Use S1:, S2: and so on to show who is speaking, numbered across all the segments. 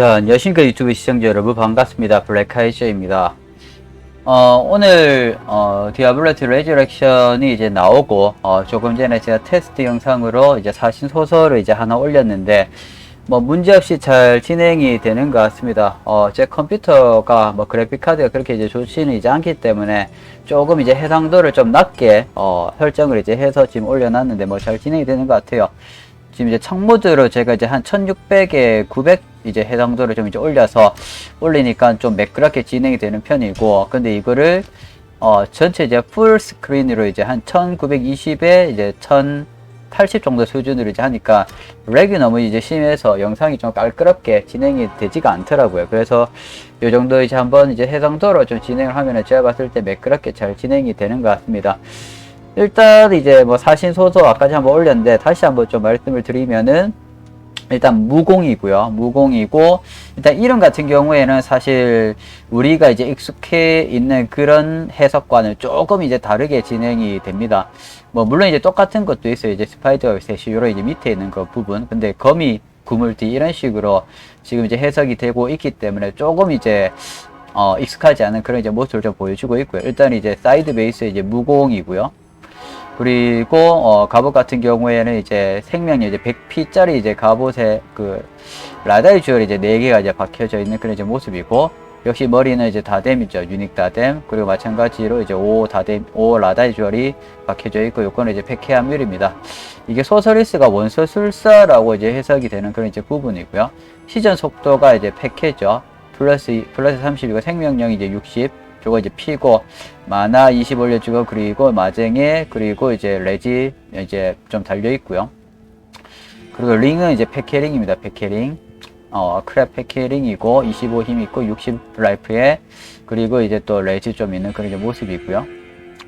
S1: 자, 여신과 유튜브 시청자 여러분 반갑습니다. 블랙하이저입니다. 어, 오늘 어, 디아블로트 레저렉션이 이제 나오고 어, 조금 전에 제가 테스트 영상으로 이제 사신 소설을 이제 하나 올렸는데 뭐 문제없이 잘 진행이 되는 것 같습니다. 어, 제 컴퓨터가 뭐 그래픽 카드가 그렇게 이제 좋지는 이제 않기 때문에 조금 이제 해상도를 좀 낮게 어, 설정을 이제 해서 지금 올려놨는데 뭐 잘 진행이 되는 것 같아요. 지금 이제 청모드로 제가 이제 한 1600에 900 이제 해상도를 좀 이제 올려서 올리니까 좀 매끄럽게 진행이 되는 편이고 근데 이거를 어 전체 이제 풀 스크린으로 이제 한 1920에 이제 1080 정도 수준으로 이제 하니까 렉이 너무 이제 심해서 영상이 좀 깔끄럽게 진행이 되지가 않더라고요. 그래서 요 정도 이제 한번 이제 해상도로 좀 진행을 하면은 제가 봤을 때 매끄럽게 잘 진행이 되는 것 같습니다. 일단 이제 뭐 사신 소소 아까지 한번 올렸는데 다시 한번 좀 말씀을 드리면은 일단 무공이고요. 무공이고 일단 이름 같은 경우에는 사실 우리가 이제 익숙해 있는 그런 해석과는 조금 이제 다르게 진행이 됩니다. 뭐 물론 이제 똑같은 것도 있어요. 이제 스파이더가 셋이 요런 이제 밑에 있는 그 부분. 근데 거미 구물띠 이런 식으로 지금 이제 해석이 되고 있기 때문에 조금 이제 어 익숙하지 않은 그런 이제 모습을 좀 보여주고 있고요. 일단 이제 사이드 베이스 이제 무공이고요. 그리고 어, 갑옷 같은 경우에는 이제 생명력 이제 100피짜리 이제 갑옷에 그 라다이 주얼이 이제 4개가 이제 박혀져 있는 그런 이제 모습이고 역시 머리는 이제 다뎀이죠. 유닉 다뎀. 그리고 마찬가지로 이제 5 다뎀, 5 라다이 주얼이 박혀져 있고 요거는 이제 백해함율입니다. 이게 소서리스가 원소술사라고 이제 해석이 되는 그런 이제 부분이고요. 시전 속도가 이제 백해죠. 플러스 플러스 30이고 생명력이 이제 60. 저거 이제 피고 마나 20 올려주고 그리고 마쟁에 그리고 이제 레지 이제 좀 달려 있고요. 그리고 링은 이제 패캐링입니다. 패캐링. 어, 크랩 패캐링이고 25 힘 있고 60 라이프에 그리고 이제 또 레지 좀 있는 그런 이제 모습이고요.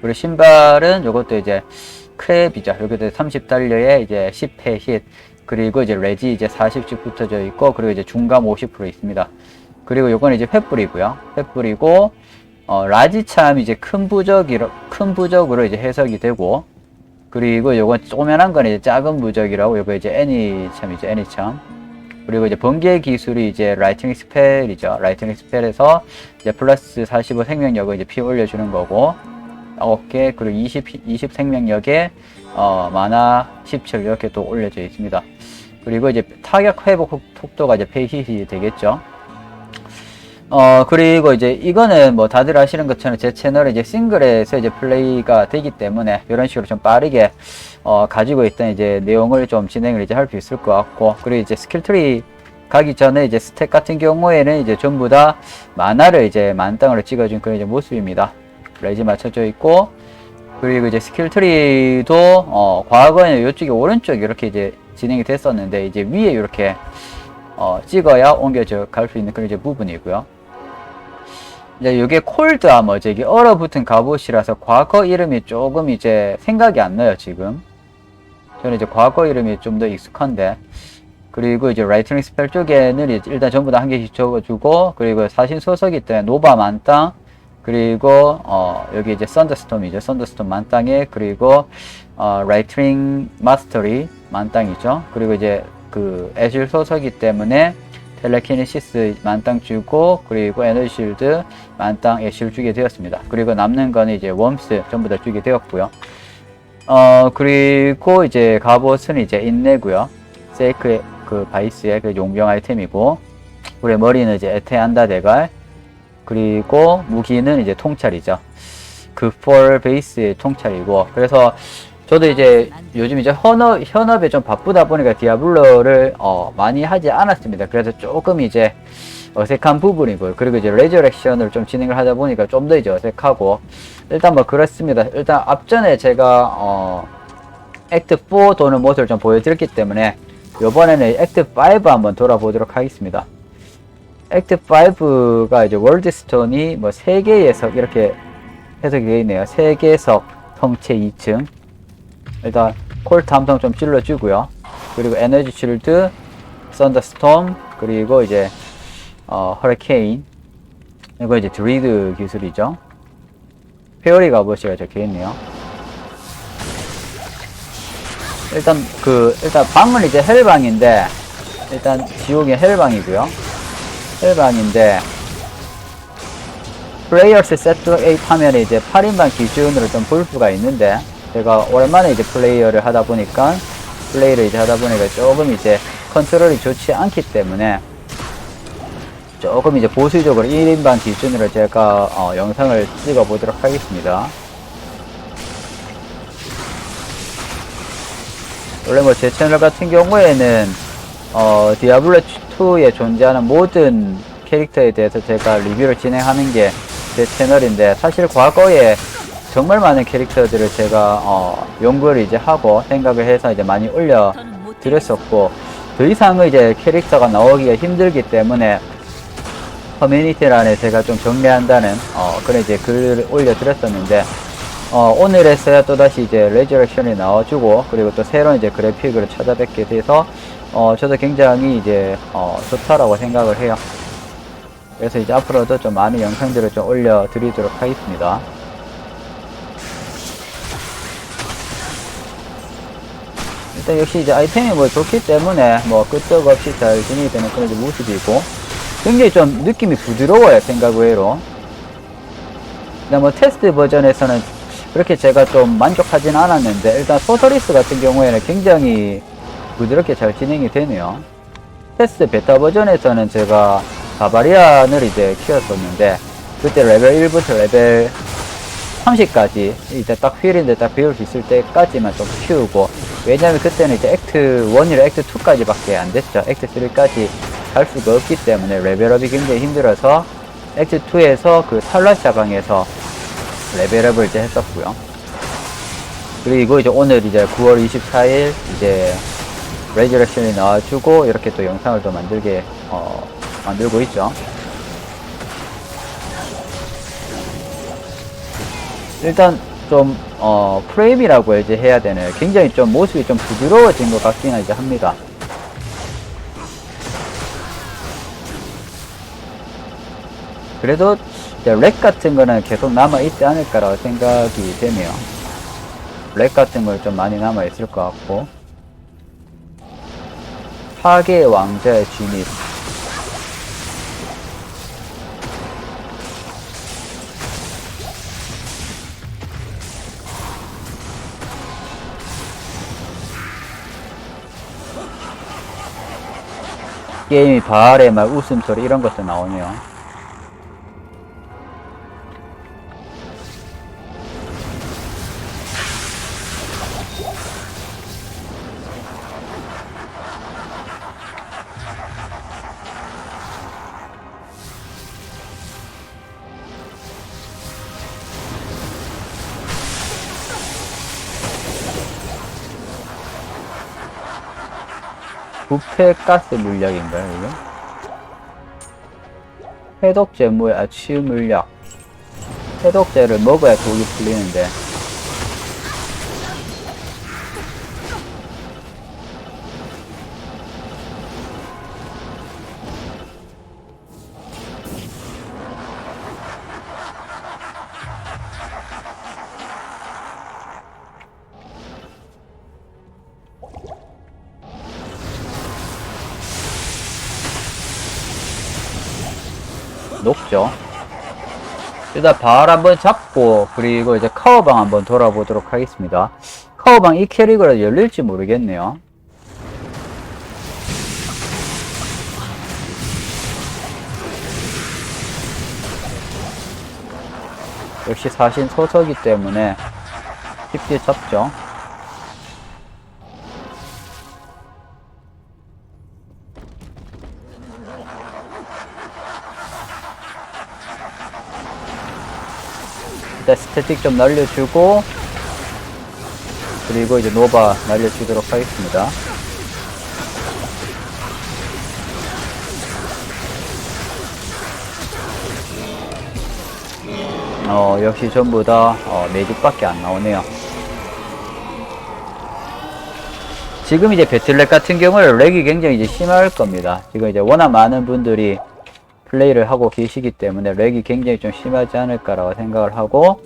S1: 그리고 신발은 요것도 이제 크랩이죠. 여기도 30 달려에 이제 10회 힛 그리고 이제 레지 이제 40씩 붙어져 있고 그리고 이제 중감 50% 있습니다. 그리고 요건 이제 횃불이고요. 횃불이고 어, 라지 참 이제 큰 부적이로 큰 부적으로 이제 해석이 되고 그리고 요건 조그만한 건 이제 작은 부적이라고 요거 이제 애니 참이죠 애니 참. 그리고 이제 번개 기술이 이제 라이팅 스펠이죠. 라이팅 스펠에서 이제 플러스 45 생명력을 이제 피 올려주는 거고 어깨 그리고 20 20 생명력에 어 마나 17 이렇게 또 올려져 있습니다. 그리고 이제 타격 회복 속도가 이제 페이hit이 되겠죠 어 그리고 이제 이거는 뭐 다들 아시는 것처럼 제 채널에 이제 싱글에서 이제 플레이가 되기 때문에 이런 식으로 좀 빠르게 어 가지고 있던 이제 내용을 좀 진행을 이제 할 수 있을 것 같고 그리고 이제 스킬트리 가기 전에 이제 스택 같은 경우에는 이제 전부 다 만화를 이제 만땅으로 찍어준 그런 이제 모습입니다. 레지 맞춰져 있고 그리고 이제 스킬 트리도 어 과거에는 이쪽에 오른쪽 이렇게 이제 진행이 됐었는데 이제 위에 이렇게 어 찍어야 옮겨져 갈 수 있는 그런 이제 부분이고요. 이제 이게 콜드 아머지 이게 얼어붙은 갑옷이라서 과거 이름이 조금 이제 생각이 안 나요 지금. 저는 이제 과거 이름이 좀 더 익숙한데. 그리고 이제 라이트닝 스펠 쪽에는 이제 일단 전부 다 한 개씩 적어주고 그리고 사신 소석이 때문에 노바 만땅 그리고 어 여기 이제 썬더스톰이죠. 썬더스톰 만땅에 그리고 어 라이트닝 마스터리 만땅이죠. 그리고 이제 그 애슐 소석이 때문에 텔레키네시스 만땅 주고 그리고 에너지 실드 만땅 애쉬를 주게 되었습니다. 그리고 남는 거는 이제 웜스 전부 다 주게 되었고요. 어 그리고 이제 갑옷은 이제 인내고요. 세이크 그 바이스의 그 용병 아이템이고 우리 머리는 이제 에테안다 대갈 그리고 무기는 이제 통찰이죠. 그폴 베이스의 통찰이고 그래서 저도 이제 요즘 이제 현업, 현업에 좀 바쁘다 보니까 디아블로를 어, 많이 하지 않았습니다. 그래서 조금 이제 어색한 부분이고요. 그리고 이제 레저렉션을 좀 진행을 하다 보니까 좀 더 이제 어색하고 일단 뭐 그렇습니다. 일단 앞전에 제가 어, 액트 4 도는 모습을 좀 보여드렸기 때문에 이번에는 액트 5 한번 돌아보도록 하겠습니다. 액트 5가 이제 월드스톤이 뭐 3개의 석 이렇게 해석이 되어 있네요. 3개 석 성체 2층 일단 콜트 함성 좀 찔러주고요. 그리고 에너지 쉴드, 썬더스톰, 그리고 이제 어, 허리케인. 이거 이제 드리드 기술이죠. 페어리 갑옷이가 적혀있네요. 일단 그 일단 방은 이제 헬방인데 일단 지옥의 헬방이고요. 8방인데 플레이어스 세트 8 하면 이제 8인방 기준으로 좀 볼 수가 있는데 제가 오랜만에 이제 플레이어를 하다 보니까 플레이를 이제 하다 보니까 조금 이제 컨트롤이 좋지 않기 때문에 조금 이제 보수적으로 1인방 기준으로 제가 어, 영상을 찍어 보도록 하겠습니다. 원래 뭐 제 채널 같은 경우에는 어, 디아블로 2에 존재하는 모든 캐릭터에 대해서 제가 리뷰를 진행하는 게 제 채널인데 사실 과거에 정말 많은 캐릭터들을 제가 어, 연구를 이제 하고 생각을 해서 이제 많이 올려 드렸었고 더 이상은 이제 캐릭터가 나오기가 힘들기 때문에 커뮤니티란에 제가 좀 정리한다는 어, 그런 이제 글을 올려 드렸었는데 어, 오늘에서야 또다시 이제 레저렉션이 나와주고 그리고 또 새로운 이제 그래픽을 찾아뵙게 돼서 어, 저도 굉장히 이제 어, 좋다라고 생각을 해요. 그래서 이제 앞으로도 좀 많은 영상들을 좀 올려드리도록 하겠습니다. 일단 역시 이제 아이템이 뭐 좋기 때문에 뭐 끄떡없이 잘 진행이 되는 그런 모습이고 굉장히 좀 느낌이 부드러워요 생각 외로. 근데 뭐 테스트 버전에서는 그렇게 제가 좀 만족하진 않았는데 일단 소서리스 같은 경우에는 굉장히 부드럽게 잘 진행이 되네요. 테스트 베타 버전에서는 제가 바바리안을 이제 키웠었는데 그때 레벨 1부터 레벨 30까지 이제 딱 휠인데 딱 배울 수 있을 때까지만 좀 키우고 왜냐면 그때는 이제 액트 1이랑 액트 2까지 밖에 안 됐죠. 액트 3까지 갈 수가 없기 때문에 레벨업이 굉장히 힘들어서 액트 2에서 그 탈라샤 방에서 레벨업을 이제 했었고요. 그리고 이제 오늘 이제 9월 24일 이제 레저렉션이 나와주고 이렇게 또 영상을 또 만들게 어, 만들고 있죠 일단 좀 어, 프레임이라고 이제 해야 되는 굉장히 좀 모습이 좀 부드러워진 것 같기는 이제 합니다. 그래도 이제 렉 같은 거는 계속 남아 있지 않을까라고 생각이 되네요. 렉 같은 걸 좀 많이 남아 있을 것 같고 파괴 왕자의 진입 게임이 바알의 막 웃음소리 이런 것도 나오네요. 부패 가스 물약인가요, 이게? 해독제 뭐야, 아, 치유 물약. 해독제를 먹어야 독이 풀리는데. 일단 발 한번 잡고 그리고 이제 카우방 한번 돌아보도록 하겠습니다. 카우방 이 캐릭으로 열릴지 모르겠네요. 역시 사신 소서기 때문에 쉽게 잡죠. 일단 스태틱 좀 날려주고 그리고 이제 노바 날려주도록 하겠습니다. 어, 역시 전부 다 어, 매직밖에 안 나오네요. 지금 이제 배틀렉 같은 경우는 렉이 굉장히 이제 심할 겁니다. 지금 이제 워낙 많은 분들이 플레이를 하고 계시기 때문에 렉이 굉장히 좀 심하지 않을까라고 생각을 하고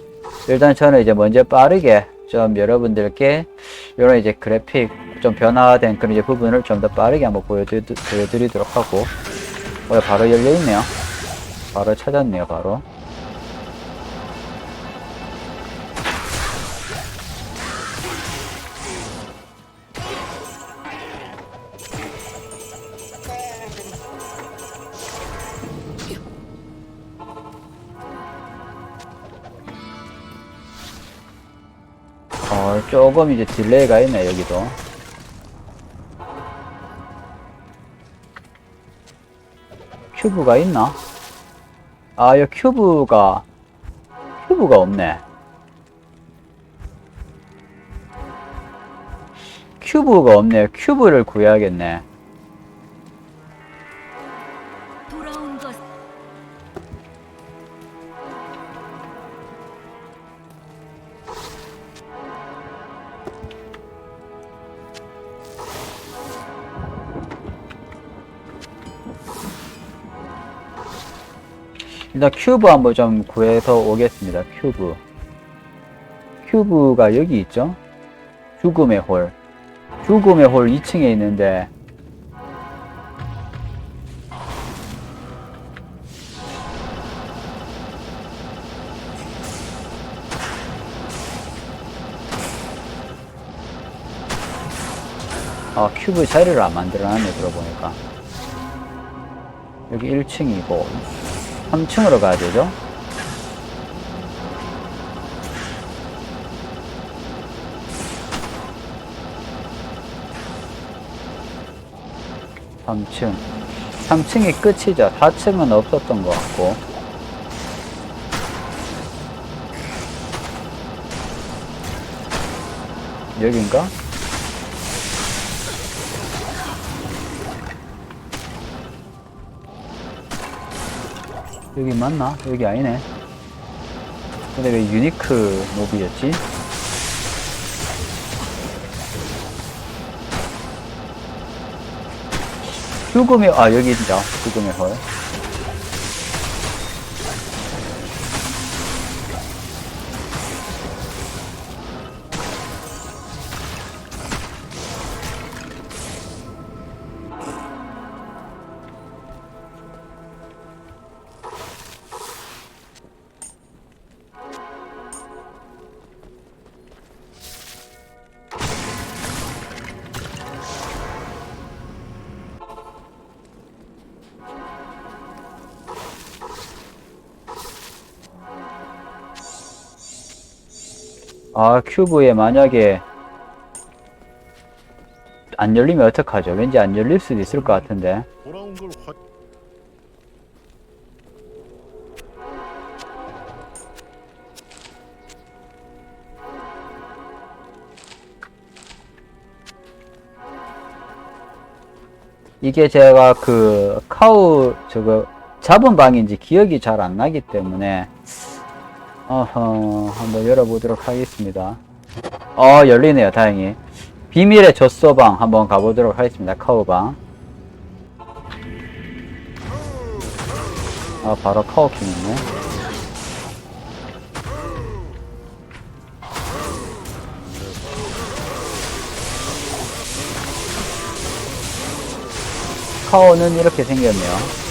S1: 일단 저는 이제 먼저 빠르게 좀 여러분들께 이런 이제 그래픽 좀 변화된 그런 이제 부분을 좀 더 빠르게 한번 보여드리, 보여드리도록 하고 어, 바로 열려있네요. 바로 찾았네요, 바로. 조금 이제 딜레이가 있네, 여기도. 큐브가 있나? 아, 여 큐브가, 큐브가 없네. 큐브가 없네요. 큐브를 구해야겠네. 일단 큐브 한번 좀 구해서 오겠습니다. 큐브. 큐브가 여기 있죠? 죽음의 홀. 죽음의 홀 2층에 있는데, 아, 큐브 자리를 안 만들어놨네, 들어보니까. 여기 1층이고, 3층으로 가야 되죠? 삼층 3층이 끝이죠. 4층은 없었던 것 같고. 여긴가? 여기 맞나? 여기 아니네. 근데 왜 유니크 몹이었지? 죽음의, 아, 여기 있죠. 죽음의 헐. 아, 큐브에 만약에 안 열리면 어떡하죠? 왠지 안 열릴 수도 있을 것 같은데. 이게 제가 그 카우 저거 잡은 방인지 기억이 잘 안 나기 때문에 어허 한번 열어보도록 하겠습니다. 어 열리네요 다행히 비밀의 젖소방 한번 가보도록 하겠습니다 카우방 아 바로 카우킹 있네 카오는 이렇게 생겼네요.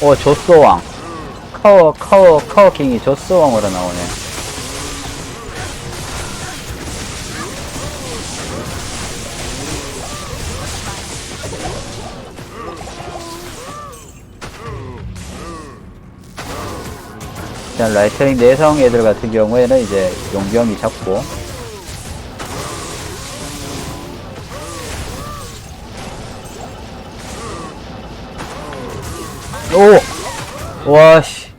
S1: 오, 조쏘왕. 카오, 카오, 카오킹이 조쏘왕으로 나오네. 일단 라이터링 내성 애들 같은 경우에는 이제 용병이 잡고 오! 와씨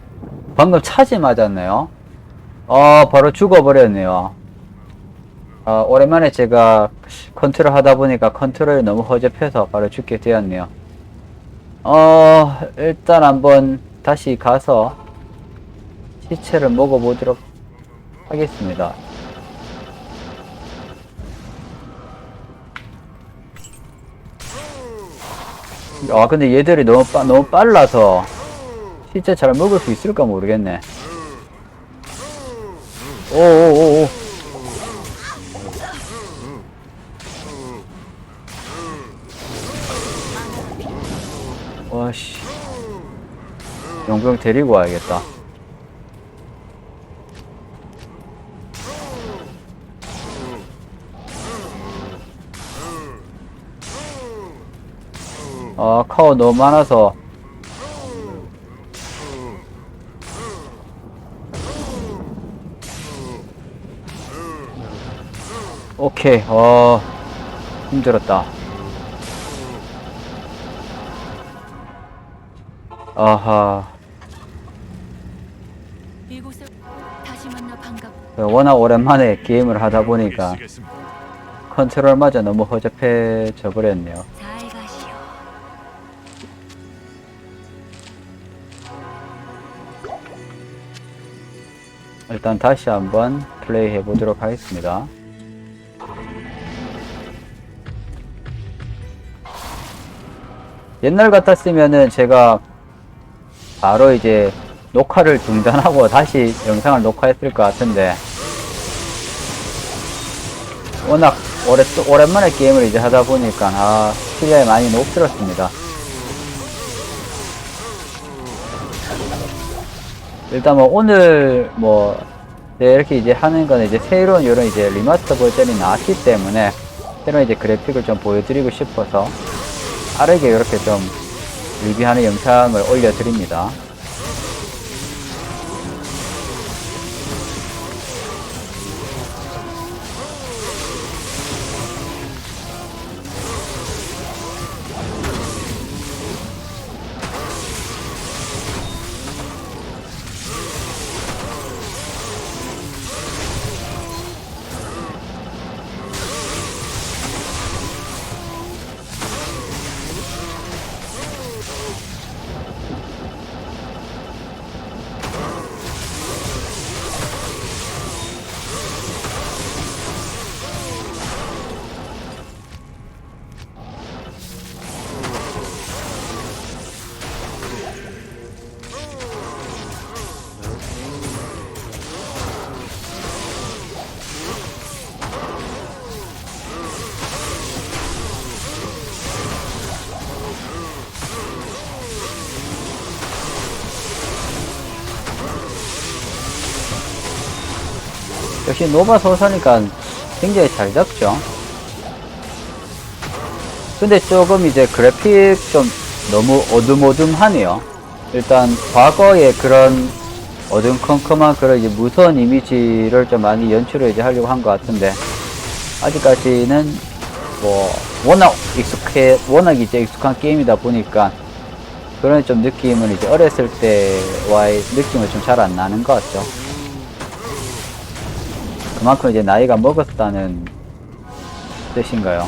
S1: 방금 차지 맞았네요 아 바로 죽어버렸네요 아 오랜만에 제가 컨트롤 하다 보니까 컨트롤이 너무 허접해서 바로 죽게 되었네요 어 일단 한번 다시 가서 시체를 먹어보도록 하겠습니다. 아 근데 얘들이 너무 빠, 너무 빨라서 실제 잘 먹을 수 있을까 모르겠네. 오오오오. 와씨. 용병 데리고 와야겠다. 아, 카오 너무 많아서. 오케이, 어, 힘들었다. 아하.
S2: 이곳에 다시 만나 반갑.
S1: 워낙 오랜만에 게임을 하다 보니까. 컨트롤마저 너무 허접해져 버렸네요. 일단 다시 한번 플레이 해보도록 하겠습니다. 옛날 같았으면은 제가 바로 이제 녹화를 중단하고 다시 영상을 녹화했을 것 같은데 워낙 오래, 오랜만에 게임을 이제 하다 보니까 아 실력이 많이 높들었습니다. 일단 뭐 오늘 뭐 네, 이렇게 이제 하는 거는 이제 새로운 이런 이제 리마스터 버전이 나왔기 때문에 새로운 이제 그래픽을 좀 보여드리고 싶어서 빠르게 이렇게 좀 리뷰하는 영상을 올려드립니다. 역시 노바 소사니까 굉장히 잘 잡죠. 근데 조금 이제 그래픽 좀 너무 어둠어둠하네요. 일단 과거의 그런 어둠컴컴한 그런 이제 무서운 이미지를 좀 많이 연출을 이제 하려고 한 것 같은데 아직까지는 뭐 워낙 익숙해 워낙 이제 익숙한 게임이다 보니까 그런 좀 느낌은 이제 어렸을 때와의 느낌은 좀잘 안 나는 것 같죠. 그만큼 이제 나이가 먹었다는 뜻인가요?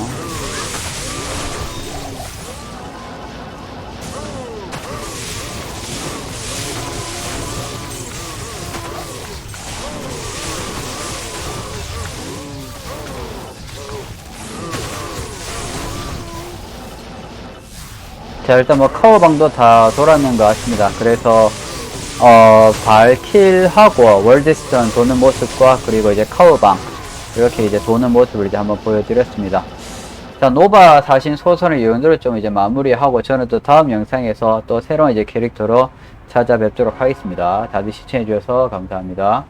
S1: 자 일단 뭐 카우방도 다 돌았는 것 같습니다. 그래서 어, 발킬하고 월드스턴 도는 모습과 그리고 이제 카우방 이렇게 이제 도는 모습을 이제 한번 보여드렸습니다. 자, 노바 사신 소설의 이론들을 좀 이제 마무리하고 저는 또 다음 영상에서 또 새로운 이제 캐릭터로 찾아뵙도록 하겠습니다. 다들 시청해주셔서 감사합니다.